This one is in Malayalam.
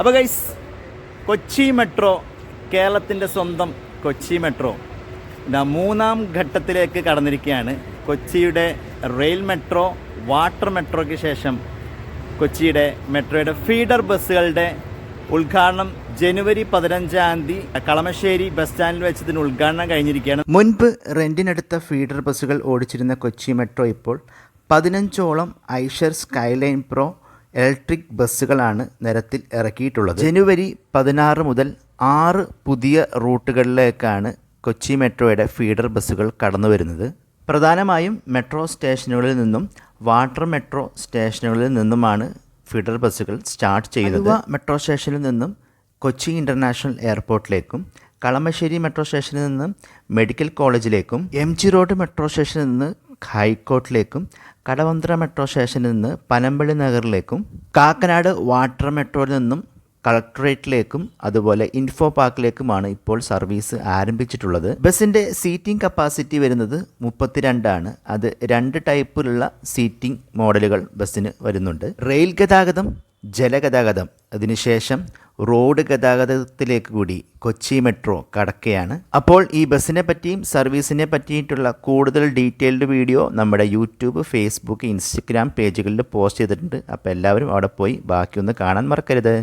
അപ്പോൾ ഗൈസ് കൊച്ചി മെട്രോ കേരളത്തിന്റെ സ്വന്തം കൊച്ചി മെട്രോ മൂന്നാം ഘട്ടത്തിലേക്ക് കടന്നിരിക്കുകയാണ്. കൊച്ചിയുടെ റെയിൽ മെട്രോ വാട്ടർ മെട്രോയ്ക്ക് ശേഷം കൊച്ചിയുടെ മെട്രോയുടെ ഫീഡർ ബസ്സുകളുടെ ഉദ്ഘാടനം ജനുവരി പതിനഞ്ചാം തീയതി കളമശ്ശേരി ബസ് സ്റ്റാൻഡിൽ വെച്ച് ഇതിന് ഉദ്ഘാടനം കഴിഞ്ഞിരിക്കുകയാണ്. മുൻപ് റെന്റിനെടുത്ത ഫീഡർ ബസ്സുകൾ ഓടിച്ചിരുന്ന കൊച്ചി മെട്രോ ഇപ്പോൾ പതിനഞ്ചോളം ഐഷർ സ്കൈലൈൻ പ്രോ ഇലക്ട്രിക് ബസ്സുകളാണ് നിരത്തിൽ ഇറക്കിയിട്ടുള്ളത്. ജനുവരി പതിനാറ് മുതൽ ആറ് പുതിയ റൂട്ടുകളിലേക്കാണ് കൊച്ചി മെട്രോയുടെ ഫീഡർ ബസ്സുകൾ കടന്നു വരുന്നത് പ്രധാനമായും മെട്രോ സ്റ്റേഷനുകളിൽ നിന്നും വാട്ടർ മെട്രോ സ്റ്റേഷനുകളിൽ നിന്നുമാണ് ഫീഡർ ബസ്സുകൾ സ്റ്റാർട്ട് ചെയ്തത്. മെട്രോ സ്റ്റേഷനിൽ നിന്നും കൊച്ചി ഇന്റർനാഷണൽ എയർപോർട്ടിലേക്കും കളമശ്ശേരി മെട്രോ സ്റ്റേഷനിൽ നിന്ന് മെഡിക്കൽ കോളേജിലേക്കും എം ജി റോഡ് മെട്രോ സ്റ്റേഷനിൽ നിന്ന് ഹൈക്കോർട്ടിലേക്കും കടവന്ത്ര മെട്രോ സ്റ്റേഷനിൽ നിന്ന് പനമ്പള്ളി നഗറിലേക്കും കാക്കനാട് വാട്ടർ മെട്രോയിൽ നിന്നും കളക്ടറേറ്റിലേക്കും അതുപോലെ ഇൻഫോ പാർക്കിലേക്കുമാണ് ഇപ്പോൾ സർവീസ് ആരംഭിച്ചിട്ടുള്ളത്. ബസ്സിന്റെ സീറ്റിംഗ് കപ്പാസിറ്റി വരുന്നത് മുപ്പത്തിരണ്ടാണ്. അത് രണ്ട് ടൈപ്പിലുള്ള സീറ്റിംഗ് മോഡലുകൾ ബസ്സിന് വരുന്നുണ്ട്. റെയിൽ ഗതാഗതം ജലഗതാഗതം. അതിനുശേഷം റോഡ് ഗതാഗതത്തിലേക്ക് കൂടി കൊച്ചി മെട്രോ കടക്കുകയാണ്. അപ്പോൾ ഈ ബസ്സിനെ പറ്റിയും സർവീസിനെ പറ്റിയിട്ടുള്ള കൂടുതൽ ഡീറ്റെയിൽഡ് വീഡിയോ നമ്മുടെ യൂട്യൂബ് ഫേസ്ബുക്ക് ഇൻസ്റ്റഗ്രാം പേജുകളിൽ പോസ്റ്റ് ചെയ്തിട്ടുണ്ട്. അപ്പോൾ എല്ലാവരും അവിടെ പോയി ബാക്കിയൊന്ന് കാണാൻ മറക്കരുത്.